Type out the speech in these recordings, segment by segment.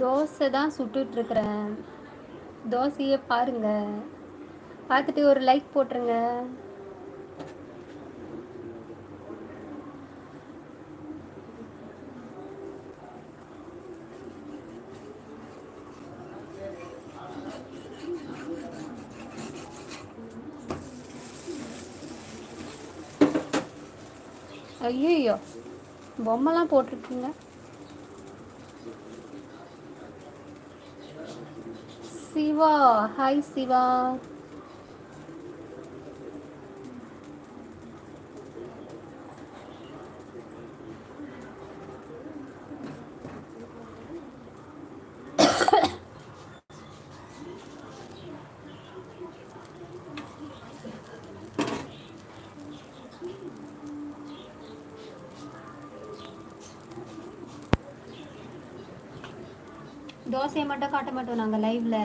தோசை தான் சுட்டுட்ருக்குறேன். தோசையை பாருங்கள் பார்த்துட்டு ஒரு லைக் போட்டுருங்க. ஐயோ பொம்மைலாம் போட்டிருக்கீங்க. சிவா. ஹாய் சிவா. தோசையை மட்டும் காட்ட மாட்டோம் நாங்கள் லைவ்ல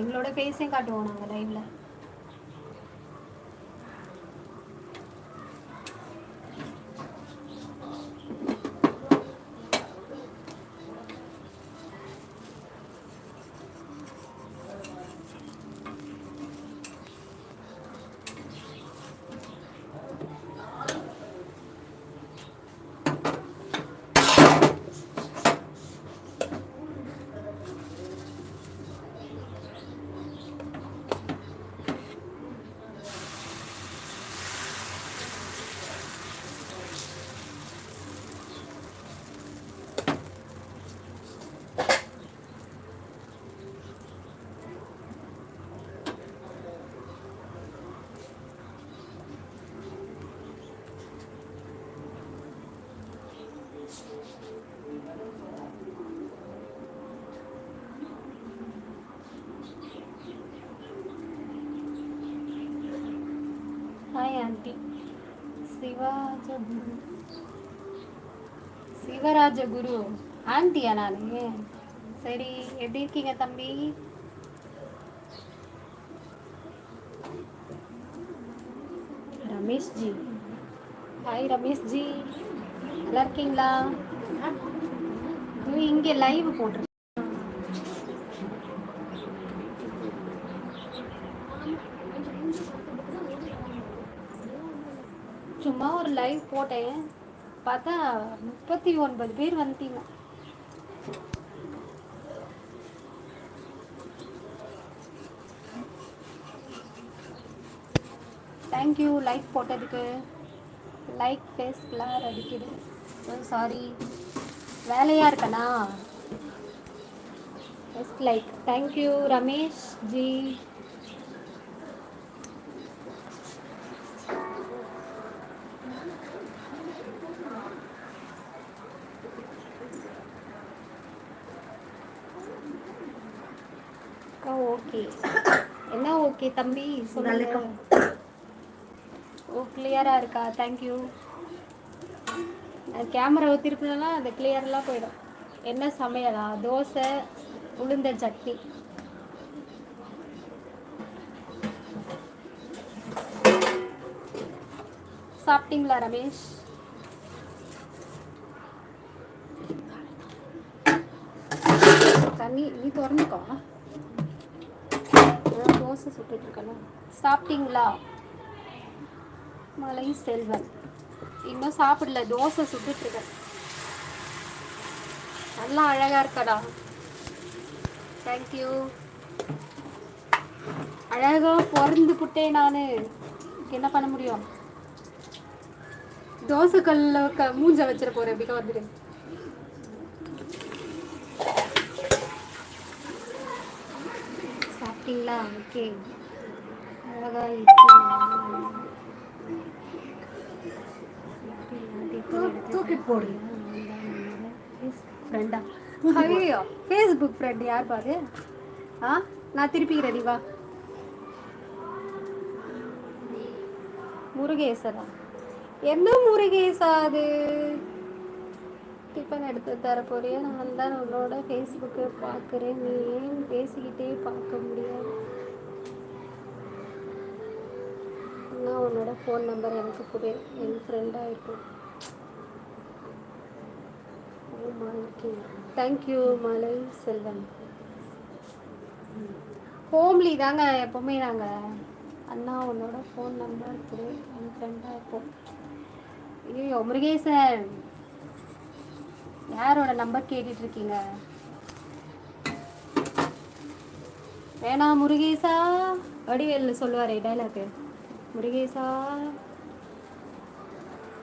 எங்களோட ஃபேஸையும் காட்டுவோம் நாங்கள் லைவ்ல ஹாய் ஆண்டி சிவாஜகுரு. சிவராஜகுரு ஆண்டியா நானு. சரி எப்படி இருக்கீங்க தம்பி? ரமேஷ் ஜி ஹாய் ரமேஷ் ஜி நல்லா இருக்கீங்களா? இங்கே லைவ் போட்டிருக்கேன் சும்மா ஒரு லைவ் போட்டேன். பார்த்தா முப்பத்தி ஒன்பது பேர் வந்துட்டீங்க. தேங்க்யூ லைக் போட்டதுக்கு. லைக் ஃபேஸ் கிளார் அடிக்குது. Oh, சாரி வேலையாக இருக்கனா? First like thank you Ramesh ji அக்கா ஓகே என்ன ஓகே தம்பி? சொல்லுங்க. ஓ கிளியரா இருக்கா? தேங்க்யூ கேமராவை திருப்பினா அந்த கிளியர்லாம் போயிடும். என்ன சமையலா? தோசை உளுந்த சட்னி. சாப்பிட்டீங்களா ரமேஷ்? தண்ணி நீ திறந்துக்கோ. தோசை சுட்டுட்ருக்கணும் சாப்பிட்டீங்களா? மலை செல்வன். இன்னும் சாப்பிடல தோசை சுட்டுட்ருக்கேன். நல்லா அழகாக இருக்கடா. தேங்க்யூ அழகாக பிறந்து புட்டேன் நான். என்ன பண்ண முடியும்? தோசை க மூஞ்ச வச்சிட போகிறேன் எப்படிக்கா வந்துடு சாப்பிட்டீங்களா? ஓகே. அழகா தூக்கி போடு. ஃப்ரெண்டா ஐயோ ஃபேஸ்புக் ஃப்ரெண்ட் யார் பாரு ஆ? நான் திருப்பிக்கிறேன் வா. முருகேசரா? என்ன முருகேசா அது? டிஃபன் எடுத்து தர நான் தான் உன்னோட ஃபேஸ்புக்கை பார்க்குறேன். நீ ஏன் பேசிக்கிட்டே பார்க்க முடியாது? நான் உன்னோட ஃபோன் நம்பர் எனக்கு கொடு. என் ஃப்ரெண்டாக இருக்கும் தேங்க்யூ மலை செல்வன். ஹோம்லி தாங்க எப்போவுமே நாங்கள் அண்ணா உன்னோட ஃபோன் நம்பர் கொடு. என் ஃப்ரெண்டாக இருப்போம் ஐயோ முருகேசன். யாரோட நம்பர் கேட்டுட்டு இருக்கீங்க வேணாம் முருகேசா. வடிவேல் சொல்லுவாரே டைலாக்கு முருகேசா.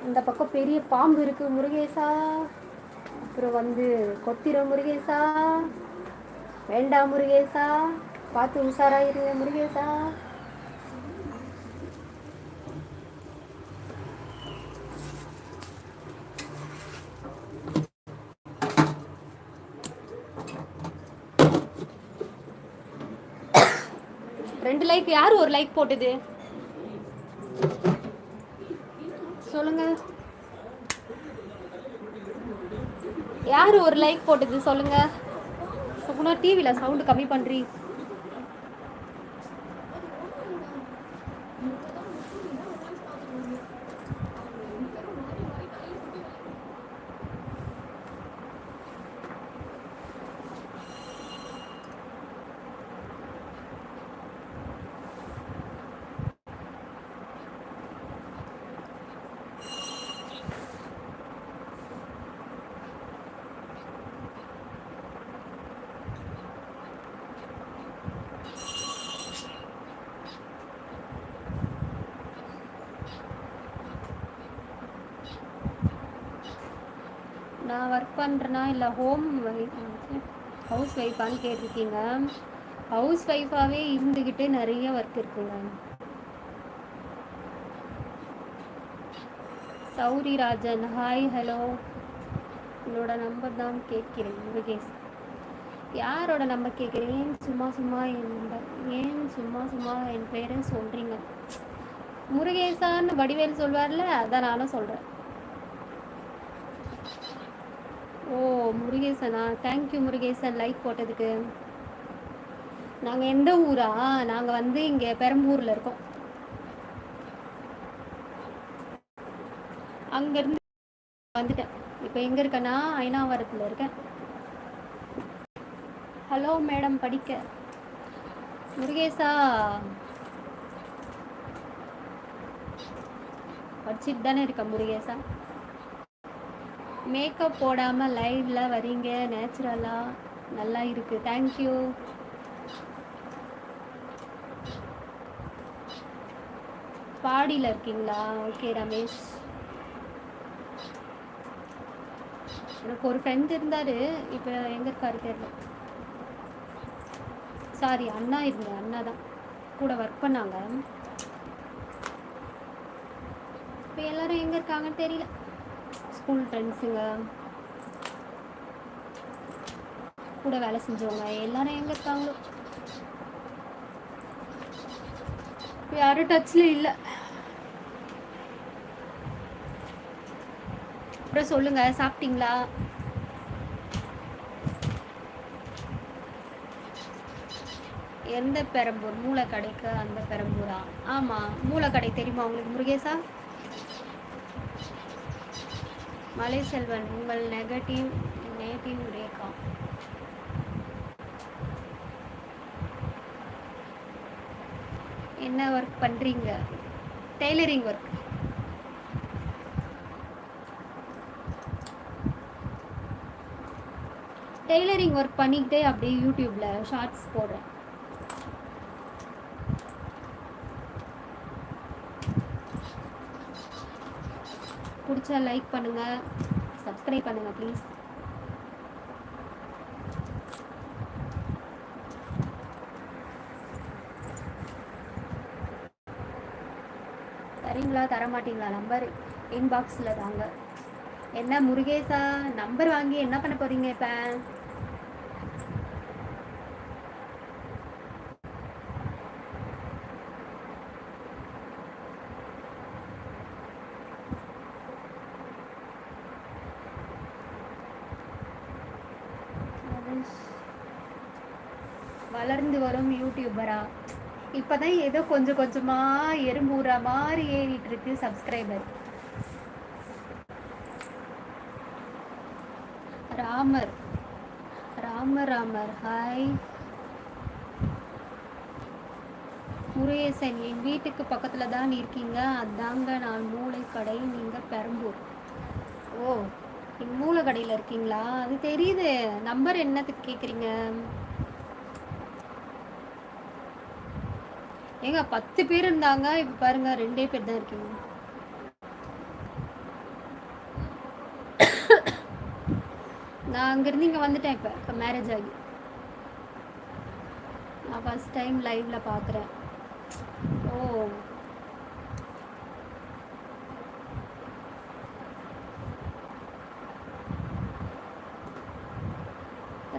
இந்த பக்கம் பெரிய பாம்பு இருக்கு முருகேசா. அப்புறம் வந்து கொத்திர முருகேசா. வேண்டாம் முருகேசா. பார்த்து உஷாராயிருங்க முருகேசா. ரெண்டு லைக் யார் ஒரு லைக் போட்டது? சொல்லுங்க. யார் ஒரு லைக் போட்டது? சொல்லுங்க. சுகுணா டிவியில் சவுண்டு கம்மி பண்ணுறீ நான் ஒர்க் பண்ணுறேனா இல்லை ஹோம் ஹவுஸ் ஒய்ஃபான்னு கேட்டிருக்கீங்க. ஹவுஸ் ஒய்ஃபாகவே இருந்துக்கிட்டு நிறைய ஒர்க் இருக்குங்க. சௌரி ராஜன் ஹாய் ஹலோ என்னோட நம்பர் தான் கேட்கிறேன் முருகேஷ் யாரோட நம்பர் கேட்குறேன்? ஏன் சும்மா சும்மா என் நம்பர் ஏன் சும்மா சும்மா என் பேரை சொல்கிறீங்க முருகேசான்னு வடிவேல் சொல்வார்ல அதான் நானும் சொல்கிறேன் ஓ முருகேசனா தேங்க்யூ முருகேசன் லைக் போட்டதுக்கு. நாங்கள் எந்த ஊரா? நாங்கள் வந்து இங்கே பெரம்பூரில் இருக்கோம். அங்கேருந்து வந்துட்டேன். இப்போ எங்கே இருக்கேன்னா ஐநாவரத்தில் இருக்கேன். ஹலோ மேடம் படிக்க. முருகேசா. படிச்சுட்டு தானே இருக்கேன் முருகேசா? மேக்கப் போடாமல் லைவில் வரீங்க நேச்சுரலாக நல்லா இருக்குது தேங்க்யூ பாடியில் இருக்கீங்களா? ஓகே ரமேஷ். எனக்கு ஒரு ஃப்ரெண்ட் இருந்தார். இப்போ எங்கே இருக்காரு தெரியல. சாரி அண்ணா இருங்க அண்ணா தான். கூட ஒர்க் பண்ணாங்க. இப்போ எல்லோரும் எங்கே இருக்காங்கன்னு தெரியல. ஸ்கூல் ஃப்ரெண்ட்ஸுங்க. கூட வேலை செஞ்சவங்க எல்லாரும் எங்கே இருக்காங்களோ யாரும் டச்சில் இல்லை. அப்புறம் சொல்லுங்க சாப்பிட்டீங்களா? எந்த பெரம்பூர்? மூளைக்கடைக்கு அந்த பெரம்பூரா? ஆமாம் மூளைக்கடை தெரியுமா உங்களுக்கு முருகேசா? மலை செல்வன் உங்கள் நெகட்டிவ் நேட்டிவ் ரேகா. என்ன ஒர்க் பண்ணுறீங்க டெய்லரிங் ஒர்க் டெய்லரிங் ஒர்க் பண்ணிக்கிட்டே அப்படியே யூடியூப்பில் ஷார்ட்ஸ் போடுறேன். பிடிச்சா லைக் பண்ணுங்கள் சப்ஸ்கிரைப் பண்ணுங்கள் ப்ளீஸ் தரீங்களா? தர மாட்டீங்களா நம்பர் இன்பாக்ஸில் தாங்க. என்ன முருகேசா? நம்பர் வாங்கி என்ன பண்ண போறீங்க இப்போ? வரும் இப்போதான் ஏதோ கொஞ்சம் கொஞ்சமா எறும்பூற மாதிரி ஏறிட்டு இருக்கு சப்ஸ்கிரைபர் ராமர். ராமர் ராமர் ஹாய் முருகேசன் என் வீட்டுக்கு பக்கத்தில் தான் இருக்கீங்க. அதாங்க நான் மூளை கடை நீங்கள் பெரம்பூர். ஓ நீங்கள் மூளை கடையில் இருக்கீங்களா? அது தெரியுது. நம்பர் என்னத்துக்கு கேட்குறீங்க ஏங்க பத்து பேர் இருந்தாங்க. இப்போ பாருங்க ரெண்டே பேர் தான் இருக்கீங்க. நான் அங்கேருந்து இங்கே வந்துட்டேன் இப்போ. மேரேஜ் ஆகி. நான் ஃபஸ்ட் டைம் லைவ்ல பார்க்குறேன் ஓ.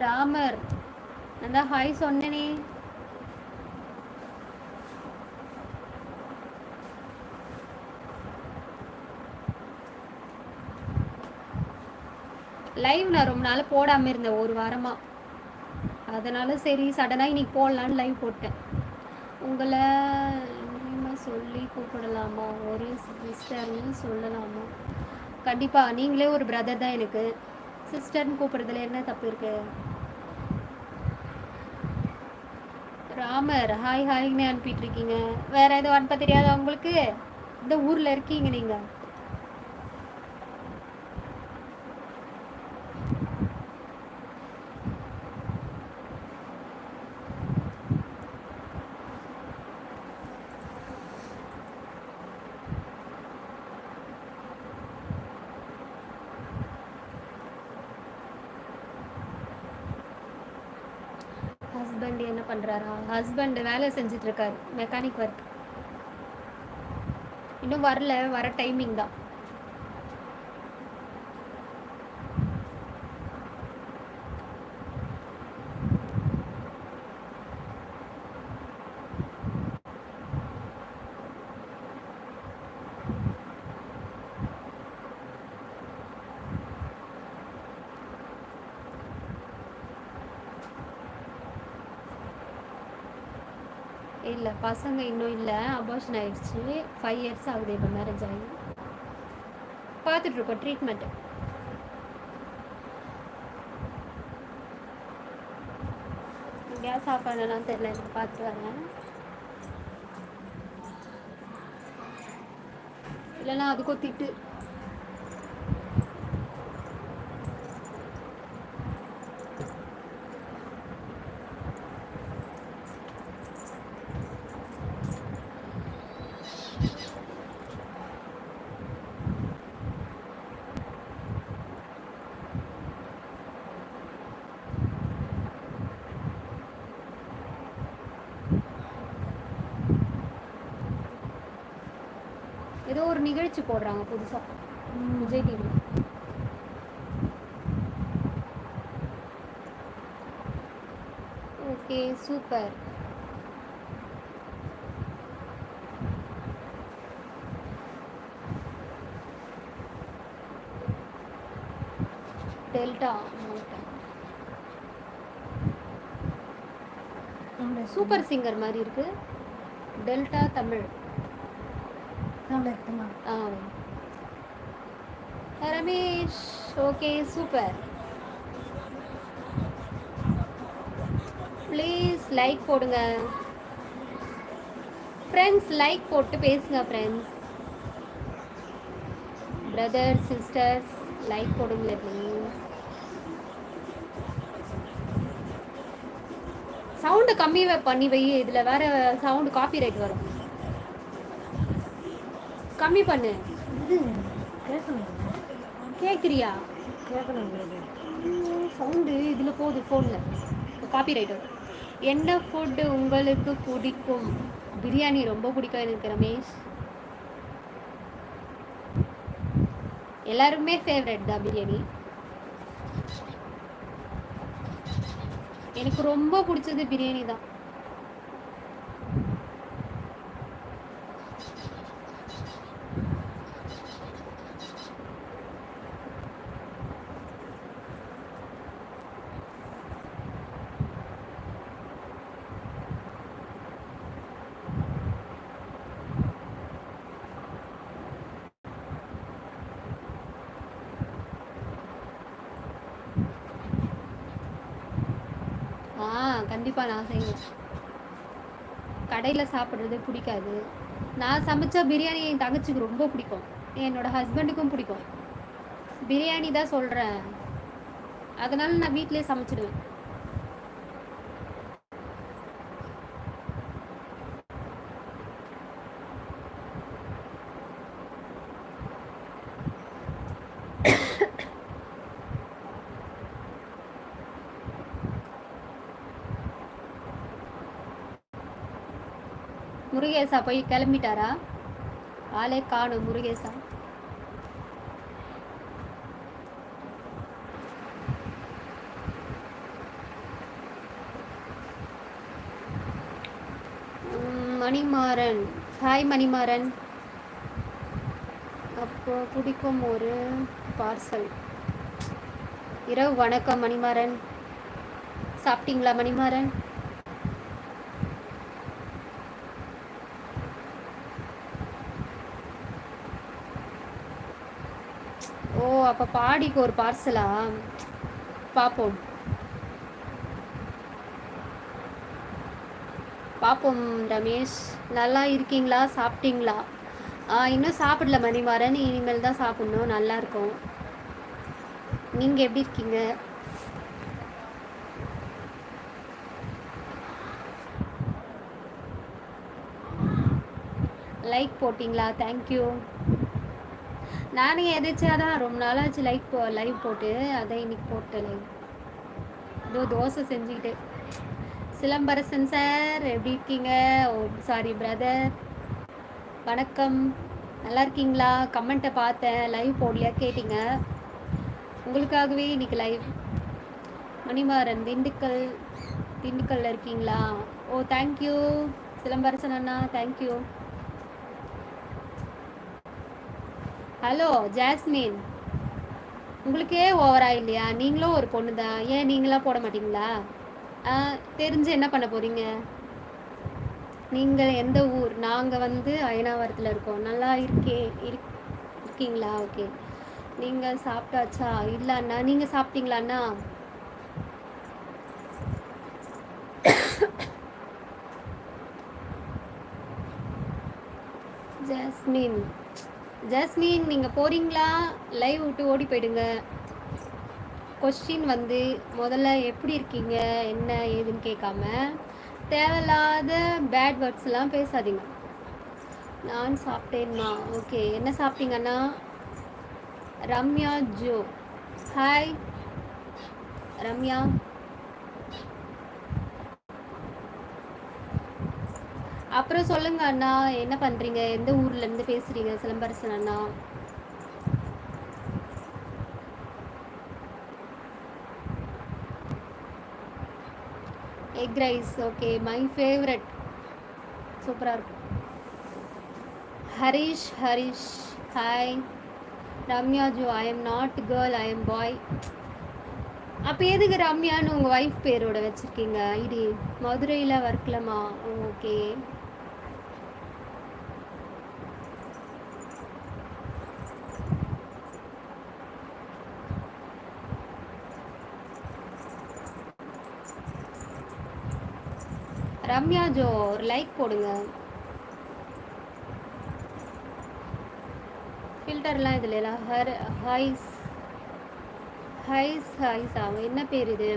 ராமர் நான் தான் ஹாய் சொன்னேனே. லைவ் நான் ரொம்ப நாள் போடாமல் இருந்தேன் ஒரு வாரமாக அதனால சரி சடனாக இன்னைக்கு போடலான்னு லைவ் போட்டேன். உங்களை சொல்லி கூப்பிடலாமா? ஒரு சிஸ்டர்னு சொல்லலாமா? கண்டிப்பாக நீங்களே ஒரு பிரதர் தான் எனக்கு. சிஸ்டர்னு கூப்பிடுறதுல என்ன தப்பு இருக்கு? ராமர் ஹாய் ஹாய்னு அனுப்பிட்டு இருக்கீங்க. வேற எதுவும் அனுப்ப தெரியாதா உங்களுக்கு? இந்த ஊரில் இருக்கீங்க நீங்கள் ஹஸ்பண்ட் என்ன பண்றாரா? ஹஸ்பண்ட் வேலை செஞ்சுட்டு இருக்காரு மெக்கானிக் ஒர்க் இன்னும் வரல வர டைமிங் தான் இல்லை பசங்க இன்னும் இல்லை அபார்ஷன் ஆயிடுச்சு. ஃபைவ் இயர்ஸ் ஆகுது இப்போ மேரேஜ் ஆகி. பார்த்துட்ருக்கோம் ட்ரீட்மெண்ட்டு ட்ரீட்மெண்ட் கேஸ் ஆஃப் பண்ணலாம் தெரியல எனக்கு பார்த்துட்டு வரேன். இல்லைன்னா அதுக்கும் திட்டு. நிகழ்ச்சி போடுறாங்க புதுசா. Vijay TV okay super Delta Super Singer மாதிரி இருக்கு. Delta Tamil. Ramesh okay super please like போடுங்க. ஃப்ரெண்ட்ஸ் லைக் போட்டு பேசுங்க ஃப்ரெண்ட்ஸ் பிரதர் சிஸ்டர்ஸ் லைக் போடுங்களேன் ப்ளீஸ் சவுண்டு கம்மி பண்ணி வை இதில் வேறு சவுண்டு காப்பி ரைட் வரும். கம்மி பண்ணு. கேட்குறியா சவுண்டு இதில் போகுது ஃபோனில் காப்பிரைட் வரும் என்ன ஃபுட்டு உங்களுக்கு பிடிக்கும்? பிரியாணி ரொம்ப பிடிக்கும் எனக்கு ரமேஷ். எல்லாருக்குமே ஃபேவரட் தான் பிரியாணி. எனக்கு ரொம்ப பிடிச்சது பிரியாணி தான். ஆ கண்டிப்பாக நான் செய்வேன். கடையில் சாப்பிட்றது பிடிக்காது. நான் சமைச்சா பிரியாணி என் தங்கச்சிக்கு ரொம்ப பிடிக்கும். என்னோட ஹஸ்பண்டுக்கும் பிடிக்கும். பிரியாணி தான் சொல்கிறேன் அதனால நான் வீட்டிலே சமைச்சிடுவேன். முருகேசா போய் கிளம்பிட்டாரா? ஆளே காணும் முருகேசா. உம், மணிமாறன். ஹாய் மணிமாறன். அப்போ பிடிக்கும் ஒரு பார்சல் இரவு வணக்கம் மணிமாறன். சாப்பிட்டீங்களா மணிமாறன் ஓ அப்போ பாடிக்கு ஒரு பார்சலா? பார்ப்போம் பார்ப்போம் ரமேஷ். நல்லா இருக்கீங்களா? சாப்பிட்டீங்களா? இன்னும் சாப்பிடல மணிமாறன். இனிமேல் தான் சாப்பிடணும். நல்லா இருக்கும். நீங்கள் எப்படி இருக்கீங்க? லைக் போட்டிங்களா? தேங்க்யூ நானும் எதிர்த்தா தான் ரொம்ப நாளாச்சு லைக் போ லைவ் போட்டு அதான் இன்னைக்கு போட்டேன். லைவ் இதோ தோசை செஞ்சுக்கிட்டு. சிலம்பரசன் சார் எப்படி இருக்கீங்க? ஓ சாரி பிரதர் வணக்கம். நல்லா இருக்கீங்களா? கமெண்ட்டை பார்த்தேன். லைவ் போடலையா கேட்டிங்க? உங்களுக்காகவே இன்னைக்கு லைவ் மணிமாறன் திண்டுக்கல் திண்டுக்கல்ல இருக்கீங்களா? ஓ தேங்க்யூ சிலம்பரசன் அண்ணா தேங்க்யூ ஹலோ ஜாஸ்மின் உங்களுக்கே ஓவரா இல்லையா நீங்களும் ஒரு பொண்ணு தான் ஏன் நீங்களாம் போட மாட்டீங்களா? ஆ, தெரிஞ்சு என்ன பண்ண போறீங்க? நீங்கள் எந்த ஊர்? நாங்கள் வந்து அயனாவரத்தில் இருக்கோம். நல்லா இருக்கே இருக்- இருக்கீங்களா? ஓகே. நீங்கள் சாப்பிட்டாச்சா? இல்லை அண்ணா நீங்கள் சாப்பிட்டீங்களா அண்ணா ஜாஸ்மின் ஜாஸ்மின் நீங்கள் போகிறீங்களா லைவ் விட்டு ஓடி போயிடுங்க. கொஸ்டின் வந்து முதல்ல எப்படி இருக்கீங்க? என்ன ஏதுன்னு கேட்காம தேவையில்லாத பேட் வேர்ட்ஸ்லாம் பேசாதீங்க. நான் சாப்பிட்டேன்மா ஓகே என்ன சாப்பிட்டீங்கன்னா ரம்யா ஜோ. ஹாய் ரம்யா. அப்புறம் சொல்லுங்க அண்ணா என்ன பண்றீங்க? எந்த ஊர்ல இருந்து பேசுறீங்க? சிலம்பரசன் அண்ணா. Egg rice okay my favourite சூப்பராக இருக்கும். Harish Harish. Hi Ramya Jo I am not girl I am boy அப்போ எதுக்கு ரம்யான்னு உங்கள் ஒய்ஃப் பேரோட வச்சுருக்கீங்க? ஐடி மதுரையில் ஒர்க்லமா ஓகே ரம்யா ஜோ ஒரு லைக் போடுங்க. ஃபில்டர்லாம் இதில் இல்லை. ஹர் ஹைஸ் ஹைஸ் ஹைஸ் அவன் என்ன பேர் இது?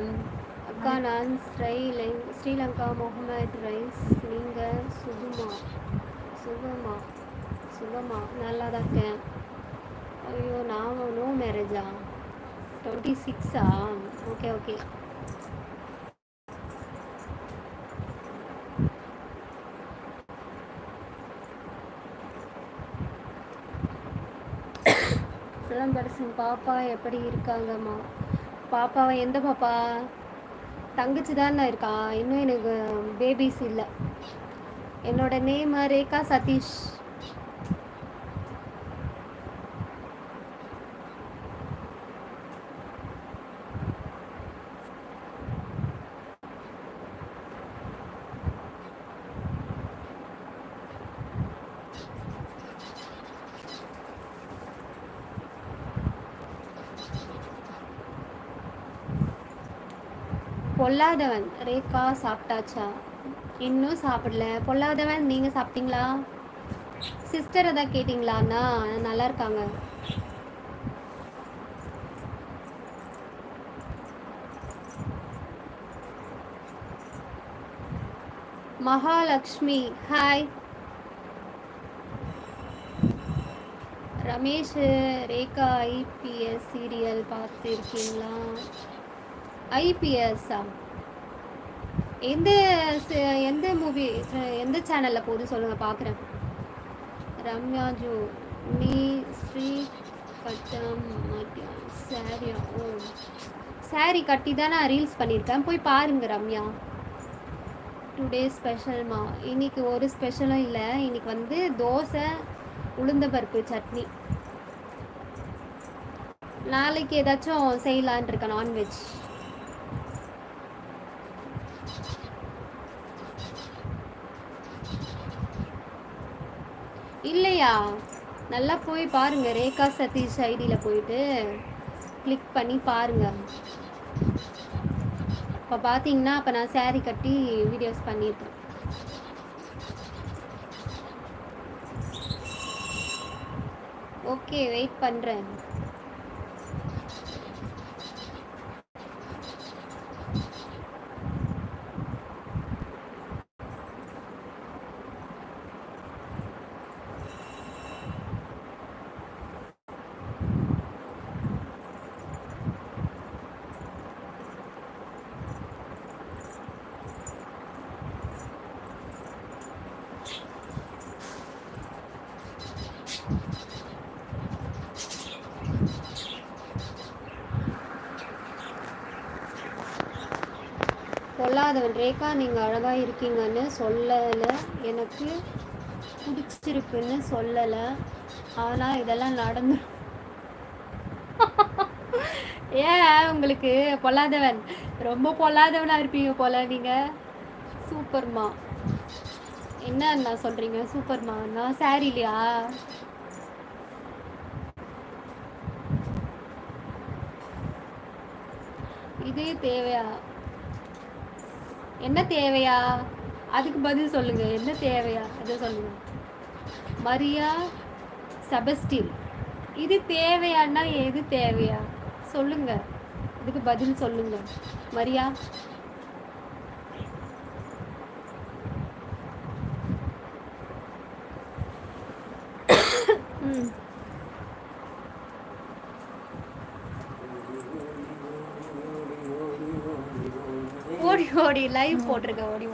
அக்கா நான் ஸ்ரீலை ஸ்ரீலங்கா முகமது ரைஸ் நீங்கள் சுகுமா சுகமா சுகமா நல்லா தான் இருக்கேன். ஐயோ நான் நோ மேரேஜா டுவெண்ட்டி சிக்ஸா ஓகே ஓகே பேசும் பாப்பா எப்படி இருக்காங்கம்மா? பாப்பாவை எந்த பாப்பா? தங்கச்சி தானே இருக்கா? இன்னும் எனக்கு பேபிஸ் இல்லை. என்னோட நேம் ரேகா சதீஷ். பொல்லாதவன். ரேகா சாப்பிட்டாச்சா? இன்னும் சாப்பிடல. பொல்லாதவன் நீங்கள் சாப்பிட்டீங்களா? சிஸ்டர் எதாவது கேட்டிங்களாண்ணா? நல்லா இருக்காங்க. Mahalakshmi hi Ramesh Rekha IPS serial பார்த்துருக்கீங்களா? ஐபிஎஸ்ஸா எந்த எந்த மூவி எந்த சேனலில் போகுது சொல்லுங்கள் பார்க்குறேன் ரம்யா ஜோ நீ ஸ்ரீ கட்டம் மாட்டியா சாரியா ஓ. சாரி கட்டி தான் நான் ரீல்ஸ் பண்ணியிருக்கேன். போய் பாருங்க ரம்யா. டுடே ஸ்பெஷல்மா இன்னைக்கு ஒரு ஸ்பெஷலும் இல்லை. இன்னைக்கு வந்து தோசை உளுந்த பருப்பு சட்னி. நாளைக்கு ஏதாச்சும் செய்யலான் இருக்கேன் நான்வெஜ் இல்லையா? நல்லா போய் பாருங்க. ரேகா சதீஷ் ஐடியில் போயிட்டு கிளிக் பண்ணி பாருங்க. இப்போ பார்த்தீங்கன்னா அப்போ நான் சேரீ கட்டி வீடியோஸ் பண்ணியிருக்கேன் ஓகே வெயிட் பண்ணுறேன் பொல்லாதவன் ரேகா நீங்கள் அழகாக இருக்கீங்கன்னு சொல்லலை. எனக்கு பிடிச்சிருக்குன்னு சொல்லலை. ஆனால் இதெல்லாம் நடந்து ஏன் உங்களுக்கு பொல்லாதவன்? ரொம்ப பொல்லாதவனாக இருப்பீங்க போல நீங்கள் சூப்பர்மா. என்ன அண்ணா சொல்கிறீங்க சூப்பர்மா அண்ணா? சாரி இல்லையா? இதே தேவையா? என்ன தேவையா? அதுக்கு பதில் சொல்லுங்க. என்ன தேவையா? அதை சொல்லுங்க. மரியா செபஸ்டின். இது தேவையான்னா எது தேவையா? சொல்லுங்க. இதுக்கு பதில் சொல்லுங்க. மரியா ம் ஓடி லைவ் போட்டிருக்க ஓடி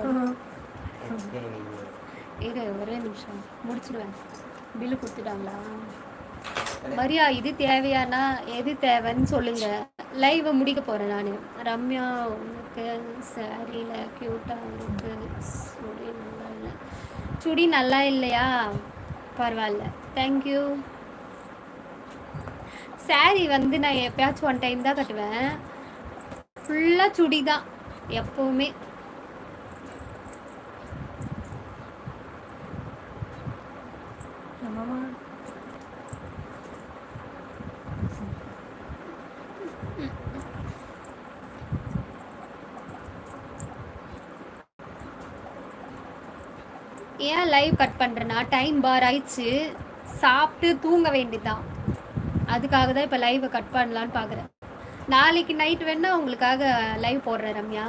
இரு ஒரே நிமிஷம். முடிச்சிடுவேன். பில்லு கொடுத்துட்டாங்களா? மரியா இது தேவையானா? எது தேவைன்னு சொல்லுங்க. லைவை முடிக்க போறேன் நான். ரம்யா உனக்கு சாரியில் க்யூட்டாக இருக்கு. சுடி நல்லா இல்லை. சுடி நல்லா இல்லையா? பரவாயில்ல. தேங்க்யூ சாரி வந்து நான் எப்பயாச்சும் ஒன் டைம் தான் கட்டுவேன். ஃபுல்லாக சுடி தான் எப்போவுமே. ஏன் லைவ் கட் பண்ணுறேன்னா டைம் பார் ஆயிடுச்சு. சாப்பிட்டு தூங்க வேண்டியதுதான். அதுக்காக தான் இப்போ லைவை கட் பண்ணலான்னு பார்க்குறேன் நாளைக்கு நைட் வேணா உங்களுக்காக லைவ் போடுறேன் ரம்யா.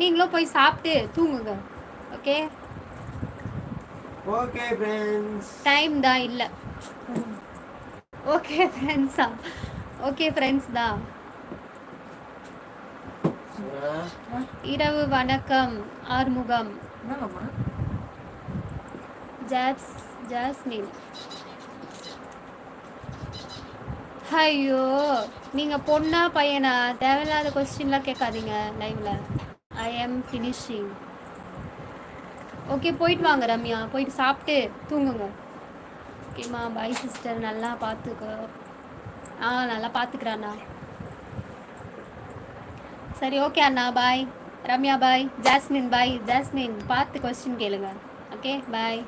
நீங்களும் போய் சாப்பிட்டு தூங்குங்க. ஓகே ஓகே ஃப்ரெண்ட்ஸ் டைம் தான் இல்லை. ஓகே ஃப்ரெண்ட்ஸா ஓகே ஃப்ரெண்ட்ஸ் தான். இரவு வணக்கம் ஆறுமுகம். ஜாஸ் ஜாஸ்மின். ஐயோ நீங்கள் பொண்ணா பையனா? தேவையில்லாத கொஸ்டின்லாம் கேட்காதீங்க லைவில் ஐ எம் ஃபினிஷிங் ஓகே போயிட்டு வாங்க ரம்யா. போயிட்டு சாப்பிட்டு தூங்குங்க. ஓகேம்மா பாய் சிஸ்டர் நல்லா பார்த்துக்கோ ஆ நல்லா பார்த்துக்குறாண்ணா சரி ஓகே அண்ணா bye Ramya bye Jasmine bye Jasmine பார்த்து கொஸ்டின் கேளுங்க. Okay bye